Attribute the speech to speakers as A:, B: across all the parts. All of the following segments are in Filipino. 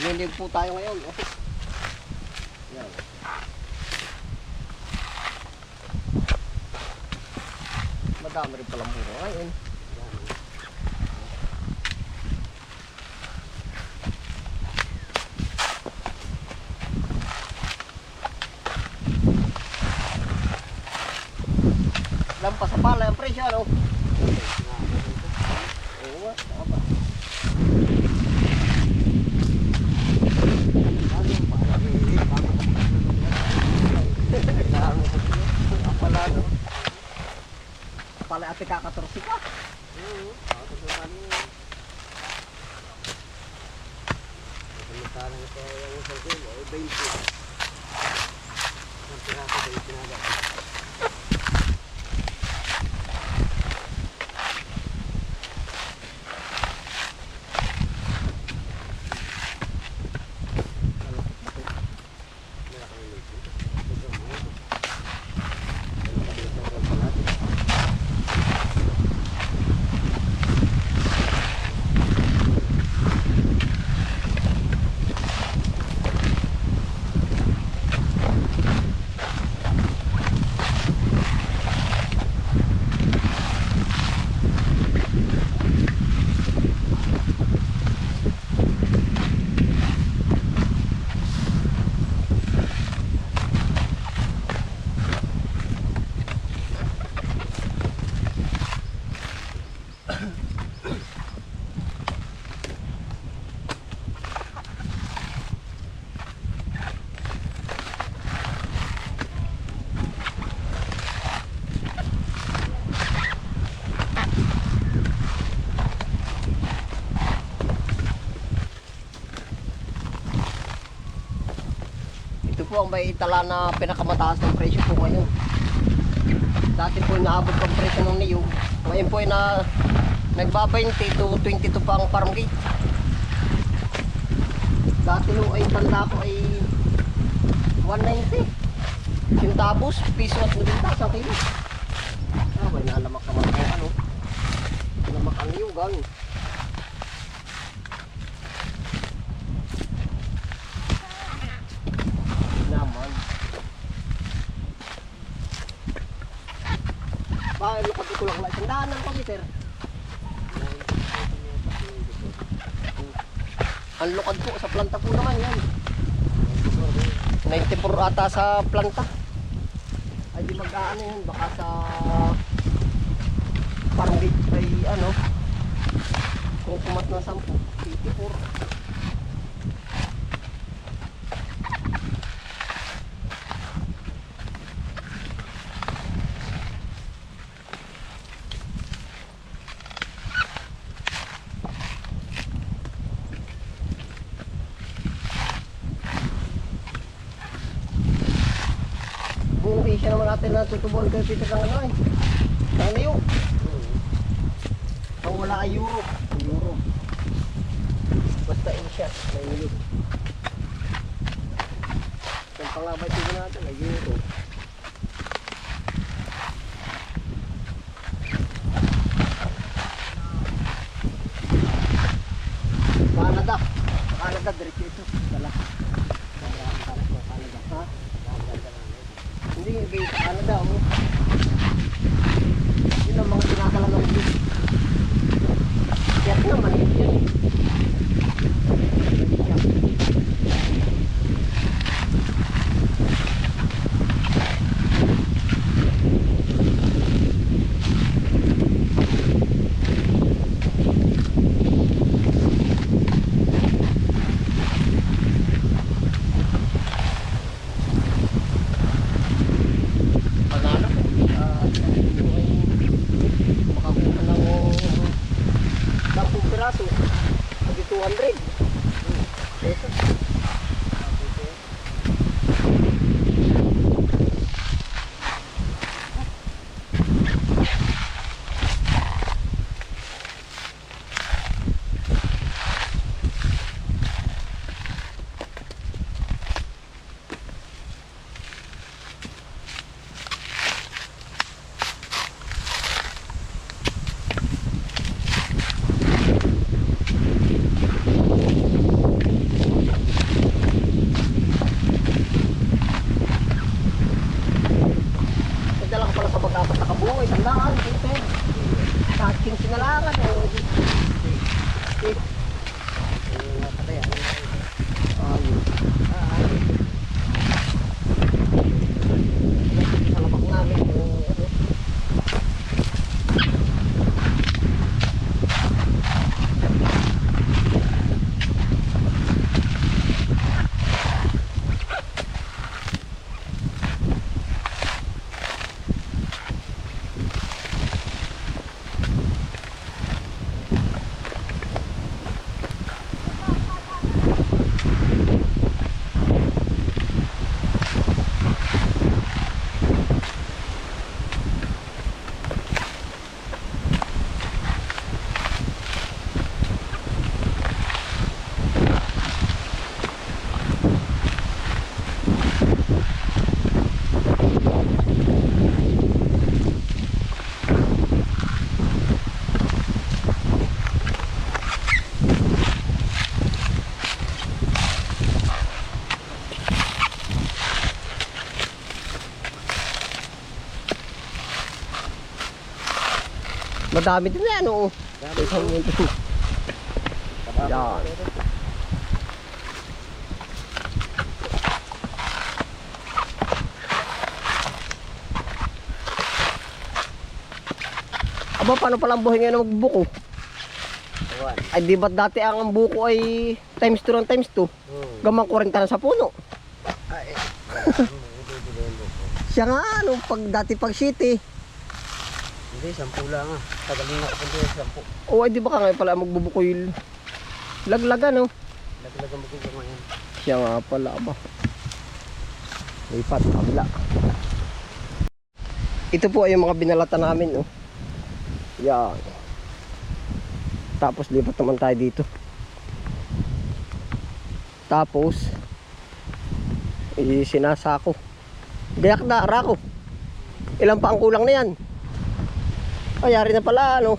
A: Naglilig po tayo ngayon. Oh. Yan. Madami rin palang bunga ngayon. Lampas sa pala ang presyo, ano? Oo nga, tama. Pala, ate kakatorsi ka. Ito po ang may tala na pinakamataas ng presyo po ngayon. Dati po naabot ang presyo ng niyo. Ngayon po ay na nagbaba-20 to 22 pa ang farm gate. Dati nung ay tanda ko ay 190. Yung tapos, piso at 90 sa kilo. Ah, may nalamak naman ang ano. Nalamak ang niyugan. Naman. Ko lang isang daan ng pamiter? Ang lukad po sa planta po naman yan. 94 ata sa planta. Ay di mag-aano yun, baka sa gate ay ano, kung kumat na 10, 84. Isya naman natin na tutubol kayo dito sa ano eh. Sa niyo. Ang wala ay euro. Euro. Basta isya. May niyo. Ang pangabay tingin natin ay euro. Madami din na yan, oo. Isang ito. Yan. Aba, paano pala ang buhay ngayon na magbuko? Ay, di ba't dati ang buko ay times 2 ng times 2?
B: Hmm.
A: Gamang 40 na sa puno.
B: Ay, eh.
A: Siya nga, ano, pag dati pag city.
B: Hindi, sampu lang ah. Tagalin na ako dito, sampu.
A: O, ay, di ba ka ngayon pala magbubuko yung laglagan, no?
B: Laglagan mo kung kumain.
A: Siya nga pala ba. Lipat, kabila. Ito po ay yung mga binalata namin, oh. Yan. Tapos lipat naman tayo dito. Tapos, eh, sinasako. Gayak na, rako. Ilan pa ang kulang na yan? Ayari na pala, ano?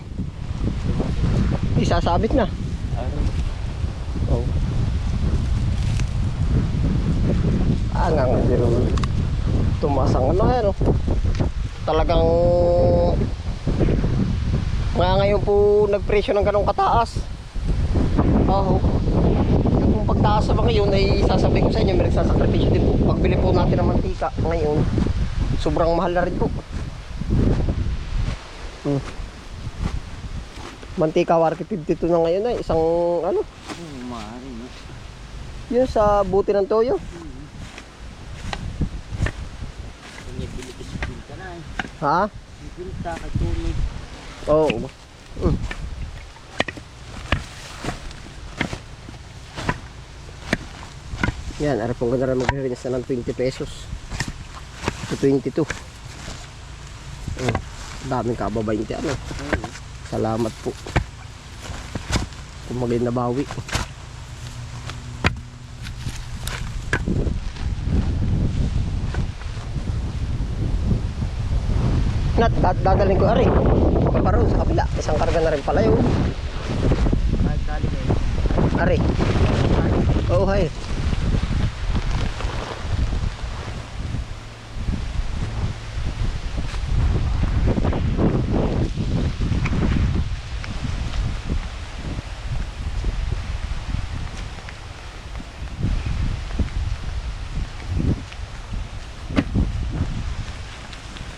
A: Isasabit na. Oh. Ah, nga nga zero. Tumaas ang ano yan, oh. Talagang mga ngayon po nagpresyo ng ganong kataas. Oo. Yung pagtaas sa mga yun ay sasabihin ko sa inyo, may nagsasakripisyo din po. Pagbili po natin ng mantika ngayon, sobrang mahal na rin po. Hmm. Mantika warki 52 na ngayon ay isang ano,
B: Hmm, maaari
A: yun sa buti ng toyo.
B: Ko na eh.
A: Ha?
B: Pinta, Tony.
A: Oo. Mm. Yan, ara pong ganda rin mag-release na ng 20 pesos. To 22. Mm. Daming kababa yung ano. Salamat po. Kung maging nabawi. Nat, dad- dadalhin ko ari. Paparo sa kabila. Isang karga na rin pala yun.
B: Eh.
A: Ari. Oo, hay.